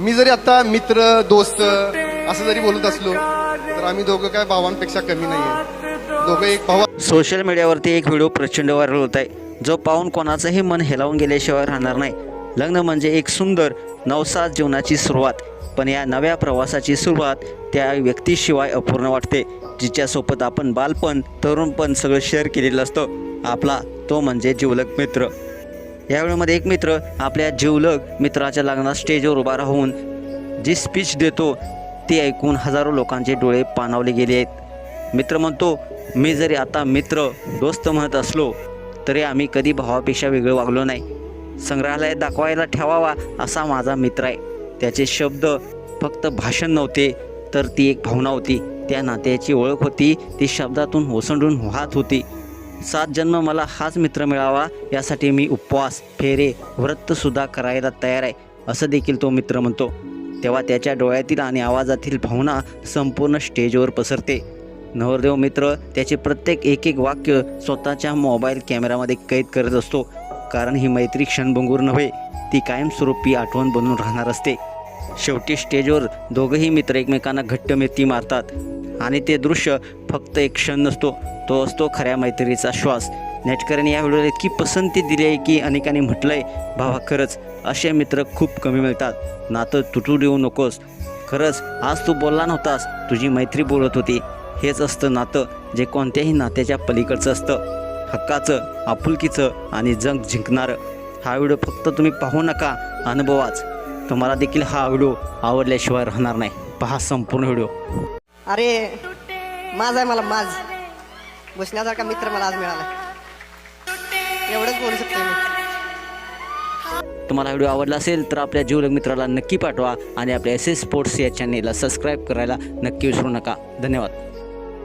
मी जरी आता मित्र दोस्त असं जरी बोलत असलो तर आम्ही दोघं काय भावांपेक्षा कमी नाही आहे दोघं एक भावा सोशल मीडियावरती एक व्हिडिओ प्रचंड व्हायरल होत आहे जो पाहून कोणाचंही मन हेलावून गेल्याशिवाय राहणार नाही. लग्न म्हणजे एक सुंदर नवसात जीवनाची सुरुवात पण या नव्या प्रवासाची सुरुवात त्या व्यक्तीशिवाय अपूर्ण वाटते. जिच्यासोबत आपण बालपण तरुणपण सगळं शेअर केलेलं असतं आपला तो म्हणजे जिवलक मित्र. यावेळेमध्ये एक मित्र आपल्या जिवलग मित्राच्या लग्नात स्टेजवर उभा राहून जी स्पीच देतो ती ऐकून हजारो लोकांचे डोळे पाणावले गेले आहेत. मित्र म्हणतो मी जरी आता मित्र दोस्त म्हणत असलो तरी आम्ही कधी भावापेक्षा वेगळं वागलो नाही. संग्रहालयात दाखवायला ठेवावा असा माझा मित्र आहे. त्याचे शब्द फक्त भाषण नव्हते तर ती एक भावना होती. त्या नात्याची ओळख होती ती शब्दातून ओसंडून वाहत होती. सात जन्म मला हाच मित्र मिळावा यासाठी मी उपवास फेरे व्रतसुद्धा करायला तयार आहे असं देखील तो मित्र म्हणतो. तेव्हा त्याच्या डोळ्यातील आणि आवाजातील भावना संपूर्ण स्टेजवर पसरते. नवरदेव मित्र त्याचे प्रत्येक एक एक वाक्य स्वतःच्या मोबाईल कॅमेरामध्ये कैद करत असतो कारण ही मैत्री क्षणभंगूर नव्हे ती कायमस्वरूपी आठवण बनून राहणार असते. शेवटी स्टेजवर दोघंही मित्र एकमेकांना घट्ट मिठी मारतात आणि ते दृश्य फक्त एक क्षण नसतो तो असतो खऱ्या मैत्रीचा श्वास. नेटकऱ्यांनी या व्हिडिओला इतकी पसंती दिली आहे की अनेकांनी म्हटलं आहे भावा खरंच असे मित्र खूप कमी मिळतात. नातं तुटू देऊ नकोस. खरंच आज तू बोलला नव्हतास. तुझी मैत्री बोलत होती. हेच असतं नातं. जे कोणत्याही नात्याच्या पलीकडचं असतं. हक्काचं आपुलकीचं आणि जंग जिंकणारं. हा व्हिडिओ फक्त तुम्ही पाहू नका. अनुभवाच. तुम्हाला देखील हा व्हिडिओ आवडल्याशिवाय राहणार नाही. पहा संपूर्ण व्हिडिओ. अरे माझा आहे मला माझ बसण्यासारखा मित्र मला आज मिळाला. एवढंच बोलू शकतो मी. तुम्हाला व्हिडिओ आवडला असेल तर आपल्या जीवलग मित्राला नक्की पाठवा आणि आपल्या एस एस स्पोर्ट्स या चॅनेलला सबस्क्राईब करायला नक्की विसरू नका. धन्यवाद.